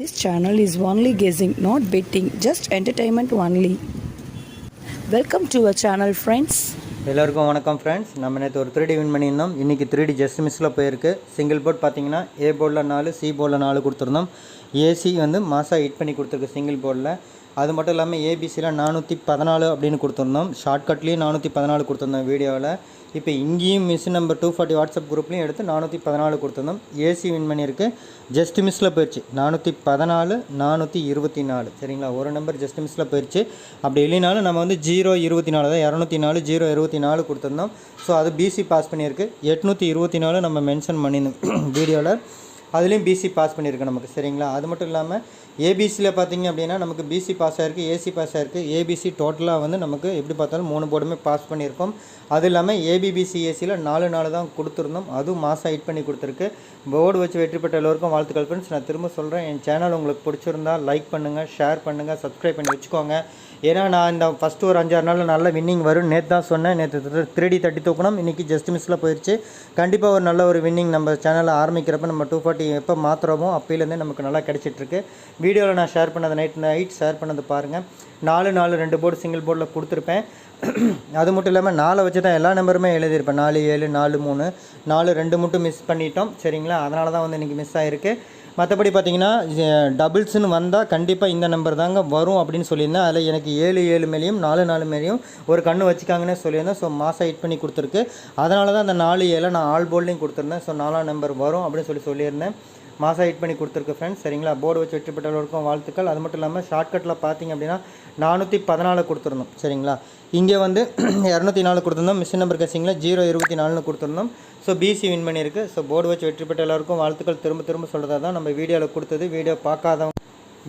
This channel is only guessing, not betting, just entertainment only. Welcome to our channel friends எல்லோருக்கும் வணக்கம் friends நம்ம நேற்று ஒரு three D win பண்ணியிருந்தோம். இன்றைக்கி த்ரீ டி ஜஸ்ட் மிஸ்ஸில் போயிருக்கு. சிங்கிள் போர்ட் பார்த்தீங்கன்னா ஏ போர்டில் நாலு சி போர்டில் நாலு கொடுத்துருந்தோம். ஏசி வந்து மாசாக ஹிட் பண்ணி கொடுத்துருக்கு சிங்கிள் போர்டில் அது மட்டும் இல்லாமல் ஏபிசியில் நானூற்றி பதினாலு அப்படின்னு கொடுத்துருந்தோம். ஷார்ட்கட்லேயும் நானூற்றி பதினாலு கொடுத்துருந்தோம் வீடியோவில் இப்போ இங்கேயும் miss number two forty WhatsApp குரூப்லேயும் எடுத்து நானூற்றி பதினாலு கொடுத்துருந்தோம். ஏசி வின் பண்ணியிருக்கு. ஜஸ்ட் மிஸ்ஸில் போயிடுச்சு நானூற்றி பதினாலு நானூற்றி இருபத்தி நாலு. சரிங்களா? ஒரு நம்பர் ஜஸ்ட் மிஸ்ஸில் போயிடுச்சு அப்படி இல்லைனாலும் நம்ம வந்து ஜீரோ இருபத்தி நாலு தான் இரநூத்தி நாலு ஜீரோ இருபத்தி நாலு கொடுத்துருந்தோம். ஸோ அது பிசி பாஸ் பண்ணியிருக்கு. எட்நூற்றி இருபத்தி நாலு நம்ம மென்ஷன் பண்ணியிருந்தோம். வீடியோவில் அதுலேயும் பிசி பாஸ் பண்ணியிருக்கு நமக்கு சரிங்களா? அது மட்டும் இல்லாமல் ஏபிசியில் பார்த்தீங்க அப்படின்னா நமக்கு பிசி பாஸ் ஆகிருக்கு ஏசி பாஸ் ஆகிருக்கு ஏபிசி டோட்டலாக வந்து நமக்கு எப்படி பார்த்தாலும் மூணு போர்டுமே பாஸ் பண்ணியிருக்கோம். அது இல்லாமல் ஏபிபிசி ஏசியில் நாலு நாலு தான் கொடுத்துருந்தோம். அதுவும் மாதம் ஹைட் பண்ணி கொடுத்துருக்கு. போர்டு வச்சு வெற்றி பெற்ற எல்லோருக்கும் வாழ்த்துக்கள் ஃப்ரெண்ட்ஸ் நான் திரும்ப சொல்கிறேன் என் சேனல் உங்களுக்கு பிடிச்சிருந்தா லைக் பண்ணுங்கள் ஷேர் பண்ணுங்கள் சப்ஸ்கிரைப் பண்ணி வச்சுக்கோங்க. ஏன்னா நான் இந்த ஃபஸ்ட்டு ஒரு அஞ்சாறு நாளில் நல்ல வின்னிங் வரும். நேற்று தான் சொன்னேன் நேற்று த்ரீ தட்டி தூக்கணும் இன்றைக்கி ஜஸ்ட் மிஸ்ஸில் போயிடுச்சு கண்டிப்பாக ஒரு நல்ல ஒரு வின்னிங் நம்ம சேனலில் ஆரம்பிக்கிறப்ப நம்ம டூ ஃபார்ட்டி எப்போ மாற்றுறோமோ அப்போலேருந்தே நமக்கு நல்லா கிடச்சிட்ருக்கு. வீடியோவில் நான் ஷேர் பண்ணது நைட் நைட் ஷேர் பண்ணது பாருங்கள் நாலு நாலு ரெண்டு போர்டு சிங்கிள் போர்டில் கொடுத்துருப்பேன். அது மட்டும் இல்லாமல் நாலு வச்சு தான் எல்லா நம்பருமே எழுதியிருப்பேன். நாலு ஏழு நாலு மூணு நாலு ரெண்டு மட்டும் மிஸ் பண்ணிட்டோம். சரிங்களா? அதனால தான் வந்து இன்றைக்கி மிஸ் ஆகிருக்கு மற்றபடி பார்த்தீங்கன்னா டபுள்ஸ்னு வந்தால் கண்டிப்பாக இந்த நம்பர் தாங்க வரும் அப்படின்னு சொல்லியிருந்தேன். அதில் எனக்கு ஏழு ஏழு மேலேயும் நாலு நாலு மேலேயும் ஒரு கண்ணு வச்சுக்காங்கன்னே சொல்லியிருந்தேன். ஸோ மாதம் ஹிட் பண்ணி கொடுத்துருக்கு. அதனால தான் அந்த நாலு ஏழை நான் ஆல் போர்ட்லேயும் கொடுத்துருந்தேன். ஸோ நாலாம் நம்பர் வரும் அப்படின்னு சொல்லி சொல்லியிருந்தேன். மாதம் ஹிட் பண்ணி கொடுத்துருக்கு ஃப்ரெண்ட்ஸ் சரிங்களா? போர்டு வச்சு வெற்றி பெற்றவர்களுக்கும் வாழ்த்துக்கள். அது மட்டும் இல்லாமல் ஷார்ட்கட்டில் பார்த்தீங்க அப்படின்னா நானூற்றி பதினாலு கொடுத்துருந்தோம். சரிங்களா? இங்கே வந்து இரநூத்தி நாலு கொடுத்துருந்தோம். மிஷின் நம்பர் கசிங்கில் ஜீரோ இருபத்தி நாலுன்னு கொடுத்துருந்தோம். ஸோ பிசி வின் பண்ணியிருக்கு. ஸோ போர்டு வச்சு வெற்றி பெற்ற எல்லாருக்கும் வாழ்த்துக்கள். திரும்ப திரும்ப சொல்கிறதா தான் நம்ம வீடியோவில் கொடுத்தது. வீடியோ பார்க்காதவங்க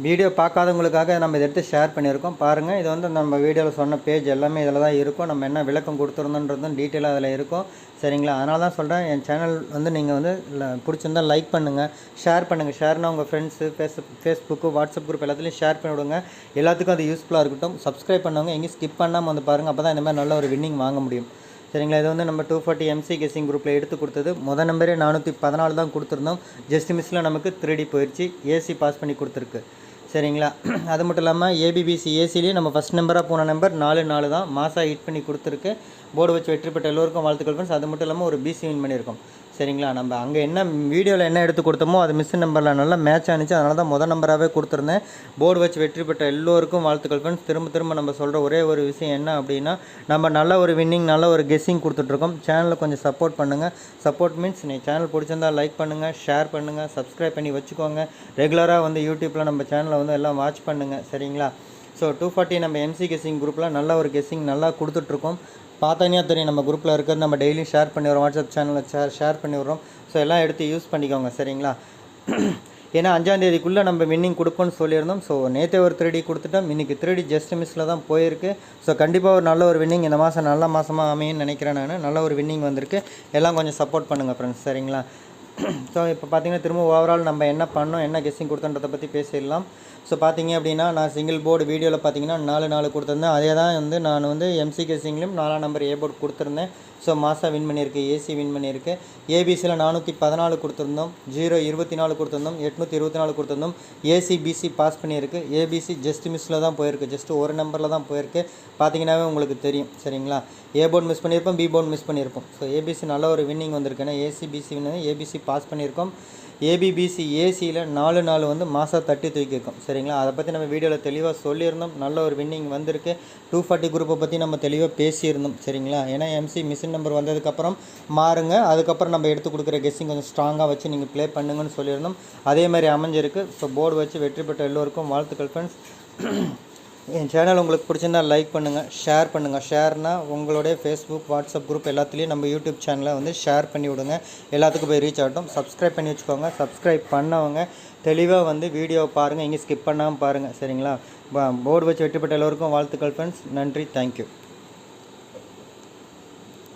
வீடியோ பார்க்காதவங்களுக்காக நம்ம இதை எடுத்து ஷேர் பண்ணியிருக்கோம். பாருங்கள் இது வந்து நம்ம வீடியோவில் சொன்ன பேஜ் எல்லாமே இதில் தான் இருக்கும். நம்ம என்ன விளக்கம் கொடுத்துருந்தோன்றதும் டீட்டெயிலாக அதில் இருக்கும். சரிங்களா? அதனால தான் சொல்கிறேன் என் சேனல் வந்து நீங்கள் வந்து பிடிச்சிருந்தால் பிடிச்சிருந்தா லைக் பண்ணுங்கள் ஷேர் பண்ணுங்கள் ஷேர்னா உங்கள் friends face Facebook WhatsApp group எல்லாத்துலேயும் ஷேர் பண்ணி விடுங்க. எல்லாத்துக்கும் அது யூஸ்ஃபுல்லாக இருக்கட்டும். சப்ஸ்கிரைப் பண்ணவங்க எங்கேயும் ஸ்கிப் பண்ணாமல் வந்து பாருங்கள் அப்போ தான் இந்த மாதிரி நல்ல ஒரு வின்னிங் வாங்க முடியும். சரிங்களா? இது வந்து நம்ம டூ ஃபார்ட்டி எம்சி கெஸிங் குரூப்பில் எடுத்து கொடுத்தது. மொதல் நம்பரே நானூற்றி பதினாலு தான் கொடுத்துருந்தோம். ஜஸ்ட் மிஸ்ஸில் நமக்கு த்ரீடி போயிடுச்சு ஏசி பாஸ் பண்ணி கொடுத்துருக்கு. சரிங்களா? அது மட்டும் இல்லாமல் ஏபிபிசி ஏசிலேயே நம்ம ஃபஸ்ட் நம்பராக போன நம்பர் நாலு நாலு தான். மாசாக ஹிட் பண்ணி கொடுத்துருக்கு. போர்டு வச்சு வெற்றி பெற்ற எல்லோருக்கும் வாழ்த்துக்கள் ஃப்ரெண்ட்ஸ் அது மட்டும் இல்லாமல் ஒரு பிசி வின் பண்ணியிருக்கோம். சரிங்களா? நம்ம அங்கே என்ன வீடியோவில் என்ன எடுத்து கொடுத்தோமோ அது மிஸ் நம்பரில் நல்லா மேட்ச் ஆனிச்சு. அதனால தான் முதல் நம்பராகவே கொடுத்துருந்தேன். போர்டு வச்சு வெற்றி பெற்ற எல்லோருக்கும் வாழ்த்துக்கள் ஃப்ரெண்ட்ஸ் திரும்ப திரும்ப நம்ம சொல்கிற ஒரே ஒரு விஷயம் என்ன அப்படின்னா நம்ம நல்ல ஒரு வின்னிங் நல்ல ஒரு கெஸ்ஸிங் கொடுத்துட்ருக்கோம். சேனலை கொஞ்சம் சப்போர்ட் பண்ணுங்கள் சப்போர்ட் மீன்ஸ் நீ சேனல் பிடிச்சிருந்தா லைக் பண்ணுங்கள் ஷேர் பண்ணுங்கள் சப்ஸ்கிரைப் பண்ணி வச்சுக்கோங்க. ரெகுலராக வந்து யூடியூப்பில் நம்ம சேனலை வந்து எல்லாம் வாட்ச் பண்ணுங்கள் சரிங்களா? ஸோ டூ ஃபார்ட்டி நம்ம எம்சி கெஸ்ஸிங் குரூப்பில் நல்ல ஒரு கெஸ்ஸிங் நல்லா கொடுத்துட்ருக்கோம். பார்த்தோன்னே தெரியும். நம்ம குரூப்பில் இருக்கிறது நம்ம டெய்லியும் ஷேர் பண்ணி வரோம் வாட்ஸ்அப் சேனலில் ஷேர் ஷேர் பண்ணி விட்றோம் ஸோ எல்லாம் எடுத்து யூஸ் பண்ணிக்கோங்க சரிங்களா? ஏன்னா அஞ்சாந்தேதிக்குள்ளே நம்ம வின்னிங் கொடுப்போம்னு சொல்லியிருந்தோம். ஸோ நேற்றே ஒரு த்ரீ டி கொடுத்துட்டோம். இன்றைக்கி த்ரீ டி ஜஸ்ட் மிஸ்ஸில் தான் போயிருக்கு. ஸோ கண்டிப்பாக ஒரு நல்ல ஒரு வின்னிங் இந்த மாதம் நல்ல மாதமாக அமையும்னு நினைக்கிறேன் நான். நல்ல ஒரு வின்னிங் வந்திருக்கு. எல்லாம் கொஞ்சம் சப்போர்ட் பண்ணுங்கள் ஃப்ரெண்ட்ஸ் சரிங்களா? ஸோ இப்போ பார்த்தீங்கன்னா திரும்ப ஓவரால் நம்ம என்ன பண்ணோம் என்ன கெஸ்ஸிங் கொடுத்தோன்றதை பற்றி பேசிடலாம். ஸோ பார்த்தீங்க அப்படின்னா நான் சிங்கிள் போர்டு வீடியோவில் பார்த்தீங்கன்னா நாலு நாலு கொடுத்துருந்தேன். அதே தான் வந்து நான் வந்து எம்சி கெஸ்ஸிங்லேயும் நாலாம் நம்பர் ஏ போர்டு கொடுத்துருந்தேன். ஸோ மாசா வின் பண்ணியிருக்கு ஏசி வின் பண்ணியிருக்கு. ஏபிசியில் நானூற்றி பதினாலு கொடுத்துருந்தோம். ஜீரோ இருபத்தி நாலு கொடுத்துருந்தோம். எட்நூற்றி இருபத்தி நாலு கொடுத்துருந்தோம். ஏசி பிசி பாஸ் பண்ணியிருக்கு. ஏபிசி ஜஸ்ட் மிஸ்ஸில் தான் போயிருக்கு. ஜஸ்ட் ஒரு நம்பரில் தான் போயிருக்கு. பார்த்தீங்கன்னாவே உங்களுக்கு தெரியும் சரிங்களா? ஏ போர்டு மிஸ் பண்ணியிருப்போம் பி போர்டு மிஸ் பண்ணியிருப்போம். ஸோ ஏபிசி நல்ல ஒரு வின்னிங் வந்திருக்கு ஏன்னா AC BC win ABC pass பண்ணியிருக்கோம். ஏபிபிசி ஏசியில் நாலு நாலு வந்து மாதம் தட்டி தூக்கியிருக்கோம். சரிங்களா? அதை பற்றி நம்ம வீடியோவில் தெளிவாக சொல்லியிருந்தோம். நல்ல ஒரு வின்னிங் வந்திருக்கு. டூ ஃபார்ட்டி குரூப்பை பற்றி நம்ம தெளிவாக பேசியிருந்தோம். சரிங்களா? ஏன்னா எம்சி மிஷின் நம்பர் வந்ததுக்கப்புறம் மாறுங்க. அதுக்கப்புறம் நம்ம எடுத்து கொடுக்குற கெஸ்ஸிங் கொஞ்சம் ஸ்ட்ராங்காக வச்சு நீங்கள் ப்ளே பண்ணுங்கன்னு சொல்லியிருந்தோம். அதே மாதிரி அமைஞ்சிருக்கு. ஸோ போர்டு வச்சு வெற்றி பெற்ற எல்லோருக்கும் வாழ்த்துக்கள் ஃப்ரெண்ட்ஸ் என் சேனல் உங்களுக்கு பிடிச்சிருந்தா லைக் பண்ணுங்கள் ஷேர் பண்ணுங்கள் ஷேர்னால் உங்களுடைய ஃபேஸ்புக் வாட்ஸ்அப் குரூப் எல்லாத்துலேயும் நம்ம யூடியூப் சேனலை வந்து ஷேர் பண்ணி விடுங்க. எல்லாத்துக்கும் போய் ரீச் ஆகட்டும். சப்ஸ்கிரைப் பண்ணி வச்சுக்கோங்க. சப்ஸ்கிரைப் பண்ணவங்க தெளிவாக வந்து வீடியோ பாருங்கள் எங்கேயும் ஸ்கிப் பண்ணாமல் பாருங்கள் சரிங்களா? போர்டு வச்சு வெற்றிப்பட்ட எல்லோருக்கும் வாழ்த்துக்கள் ஃப்ரெண்ட்ஸ் நன்றி. தேங்க்யூ